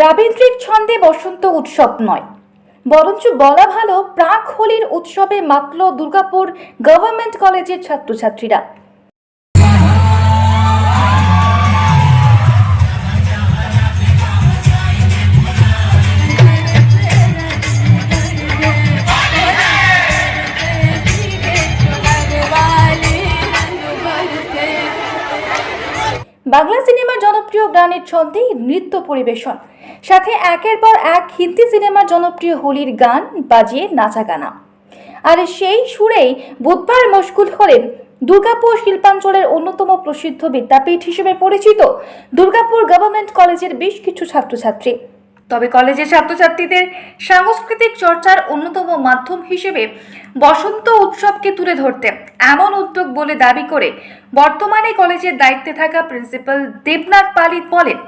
রাবীন্দ্রিক ছন্দে বসন্ত উৎসব নয়। বরঞ্চ বলা ভালো প্রাক হোলির উৎসবে মাতল দুর্গাপুর গভর্নমেন্ট কলেজের ছাত্রছাত্রীরা। বাংলা সিনেমার জনপ্রিয় গানের ছন্দেই নৃত্য পরিবেশন। সাথে একের পর এক হিন্দি সিনেমার জনপ্রিয় হোলির গান বাজিয়ে নাচা গানা আর সেই সুরেই বুধবার মশগুল হলেন দুর্গাপুর শিল্পাঞ্চলের অন্যতম প্রসিদ্ধ বিদ্যাপীঠ হিসেবে পরিচিত দুর্গাপুর গভর্নমেন্ট কলেজের বেশ কিছু ছাত্রছাত্রী। তবে কলেজের ছাত্রছাত্রীদের সাংস্কৃতিক চর্চার অন্যতম মাধ্যম হিসেবে বসন্ত উৎসবকে তুলে ধরতে এমন উদ্যোগ বলে দাবি করে বর্তমানে কলেজের দায়িত্বে থাকা প্রিন্সিপাল দেবনাথ পালিত বলেন,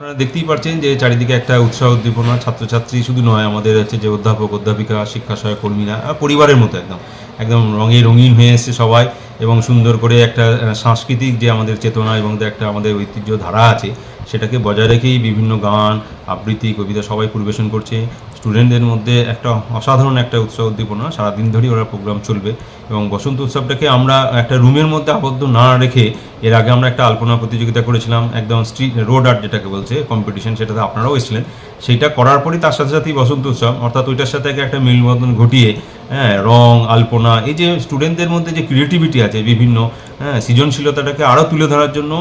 আপনারা দেখতেই পাচ্ছেন যে চারিদিকে একটা উৎসাহ উদ্দীপনা, ছাত্রছাত্রী শুধু নয়, আমাদের হচ্ছে যে অধ্যাপক, অধ্যাপিকা, শিক্ষা সহায়ক কর্মীরা, পরিবারের মতো একদম। একদম রঙে রঙিন হয়ে এসছে সবাই এবং সুন্দর করে একটা সাংস্কৃতিক যে আমাদের চেতনা এবং একটা আমাদের ঐতিহ্য ধারা আছে, সেটাকে বজায় রেখেই বিভিন্ন গান, আবৃত্তি, কবিতা সবাই পরিবেশন করছে। স্টুডেন্টদের মধ্যে একটা অসাধারণ একটা উৎসাহ উদ্দীপনা, সারাদিন ধরেই ওরা প্রোগ্রাম চলবে এবং বসন্ত উৎসবটাকে আমরা একটা রুমের মধ্যে আবদ্ধ না রেখে, এর আগে আমরা একটা আলপনা প্রতিযোগিতা করেছিলাম, একদম স্ট্রিট, রোড আর্ট যেটাকে বলছে কম্পিটিশন সেটাতে আপনারাও এসেছিলেন। সেইটা করার পরই তার সাথে সাথেই বসন্ত উৎসব, অর্থাৎ ওইটার সাথে একটা মিলবন্ধন ঘটিয়ে হ্যাঁ রং আলপনা এই যে স্টুডেন্টদের মধ্যে যে ক্রিয়েটিভিটি আছে বিভিন্ন হ্যাঁ সৃজনশীলতাটাকে আরও তুলে ধরার জন্য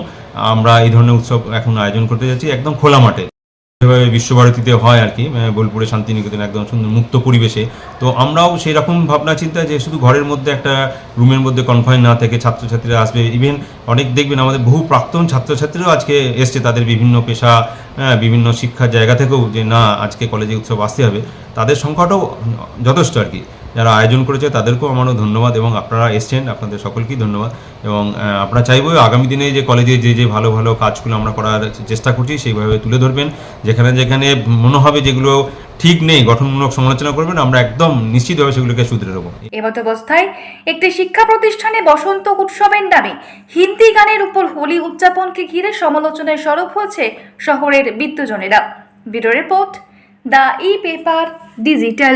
আমরা এই ধরনের উৎসব এখন আয়োজন করতে যাচ্ছি একদম খোলা মাঠে। যেভাবে বিশ্বভারতীতে হয় আর কি আহ, বোলপুরে শান্তিনিকেতন একদম সুন্দর মুক্ত পরিবেশে। তো আমরাও সেই রকম ভাবনা চিন্তা যে শুধু ঘরের মধ্যে একটা রুমের মধ্যে কনফাইন না থেকে ছাত্রছাত্রীরা আসবে। ইভেন অনেক দেখবেন আমাদের বহু প্রাক্তন ছাত্রছাত্রীরাও আজকে এসছে তাদের বিভিন্ন পেশা হ্যাঁ, বিভিন্ন শিক্ষার জায়গা থেকেও যে না আজকে কলেজে উৎসব আসতে হবে। তাদের সংখ্যাটাও যথেষ্ট আর কি। যারা আয়োজন করেছে তাদেরকেও আমারও ধন্যবাদ এবং আপনারা এসছেন, আপনাদের সকলকেই ধন্যবাদ। এবং আমরা চাইব আগামী দিনে যে কলেজে যে যে ভালো ভালো কাজগুলো আমরা করার চেষ্টা করছি সেইভাবে তুলে ধরবেন। যেখানে যেখানে মনে হবে যেগুলো ঠিক নেই, গঠনমূলক সমালোচনা করবেন, আমরা একদম নিশ্চিতভাবে সেগুলোকে শুধরে দেবো এমত অবস্থায় একটি শিক্ষা প্রতিষ্ঠানে বসন্ত উৎসবের নামে হিন্দি গানের উপর হোলি উদযাপনকে ঘিরে সমালোচনায় সরব হয়েছে শহরের বিদ্যুজনেরা। Bureau report, the e paper, digital.